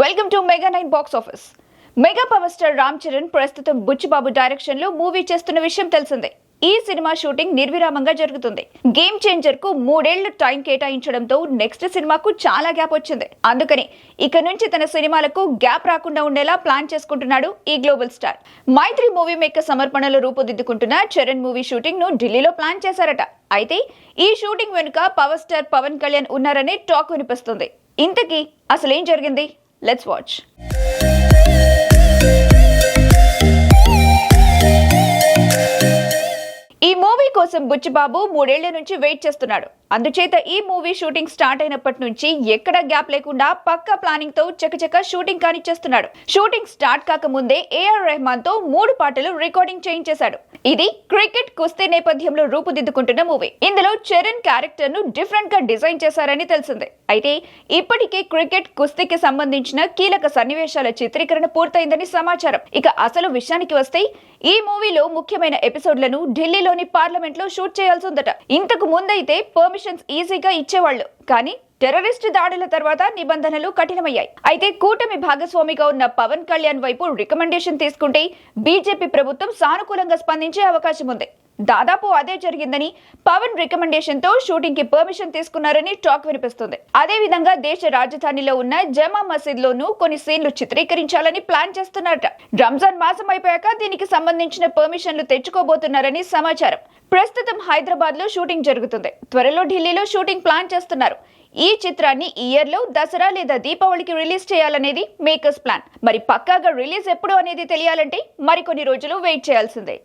Welcome to mega nine box office mega power star Ram Charan ప్రస్తుతం బుచ్చిబాబు డైరెక్షన్లో movie చేస్తున్న విషయం తెలిసిందే. ఈ సినిమా షూటింగ్ నిర్విరామంగా జరుగుతుంది. గేమ్ చేంజర్కు మూడేళ్ళు టైం కేటాయించడంతో నెక్స్ట్ సినిమాకు చాలా గ్యాప్ వచ్చింది. అందుకని ఇక నుంచి తన సినిమాలకు గ్యాప్ రాకుండా ఉండేలా ప్లాన్ చేసుకుంటున్నాడు ఈ global star Mythri movie maker సమర్పణలో రూపుదిద్దుకుంటున్న చరణ్ మూవీ షూటింగ్ను ఢిల్లీలో ప్లాన్ చేశారట. అయితే ఈ షూటింగ్ వెనుక పవర్ స్టార్ పవన్ కళ్యాణ్ ఉన్నారనే టాక్ వినిపిస్తుంది. ఇంతకీ అసలేం జరిగింది? లెట్స్ వాచ్ ఈ మూవీ కోసం బుచ్చిబాబు మూడేళ్ళ నుంచి వెయిట్ చేస్తున్నాడు. అందుచేత ఈ మూవీ షూటింగ్ స్టార్ట్ అయినప్పటి నుంచి ఎక్కడ గ్యాప్ లేకుండా పక్కా ప్లానింగ్తో చకచక షూటింగ్ కానిచ్చేస్తున్నాడు. షూటింగ్ స్టార్ట్ కాకముందే ఏఆర్ రెహమాన్తో మూడు పాటలు రికార్డింగ్ చేయించేశాడు. ఇది క్రికెట్ కుస్తీ నేపథ్యంలో రూపుదిద్దుకుంటున్న మూవీ. ఇందులో చరణ్ క్యారెక్టర్ను డిఫరెంట్గా డిజైన్ చేశారని తెలిసిందే. అయితే ఇప్పటికే క్రికెట్ కుస్తీకి సంబంధించిన కీలక సన్నివేశాల చిత్రీకరణ పూర్తయిందని సమాచారం. ఇక అసలు విషయానికి వస్తే ఈ మూవీలో ముఖ్యమైన ఎపిసోడ్లను ఢిల్లీలోని పార్లమెంట్లో షూట్ చేయాల్సి ఉందట. ఇంతకు ముందైతే పర్మిషన్ పర్మిషన్స్ ఈజీగా ఇచ్చేవాళ్ళు. కానీ టెర్రరిస్ట్ దాడుల తర్వాత నిబంధనలు కఠినమయ్యాయి. అయితే కూటమి భాగస్వామిగా ఉన్న పవన్ కళ్యాణ్ వైపు రికమెండేషన్ తీసుకుంటే బీజేపీ ప్రభుత్వం సానుకూలంగా స్పందించే అవకాశం ఉంది. దాదాపు అదే జరిగిందని పవన్ రికమెండేషన్తో షూటింగ్కి పర్మిషన్ తీసుకున్నారని టాక్ వినిపిస్తుంది. అదే విధంగా దేశ రాజధానిలో ఉన్న జమా మసీద్ లోను కొన్ని సీన్లు చిత్రీకరించాలని ప్లాన్ చేస్తున్నారట. రంజాన్ మాసం అయిపోయాక దీనికి సంబంధించిన పర్మిషన్లు తెచ్చుకోబోతున్నారని సమాచారం. ప్రస్తుతం హైదరాబాద్లో షూటింగ్ జరుగుతుంది. త్వరలో ఢిల్లీలో షూటింగ్ ప్లాన్ చేస్తున్నారు. ఈ చిత్రాన్ని ఇయర్లో దసరా లేదా దీపావళికి రిలీజ్ చేయాలనేది మేకర్స్ ప్లాన్. మరి పక్కాగా రిలీజ్ ఎప్పుడు అనేది తెలియాలంటే మరికొన్ని రోజులు వెయిట్ చేయాల్సిందే.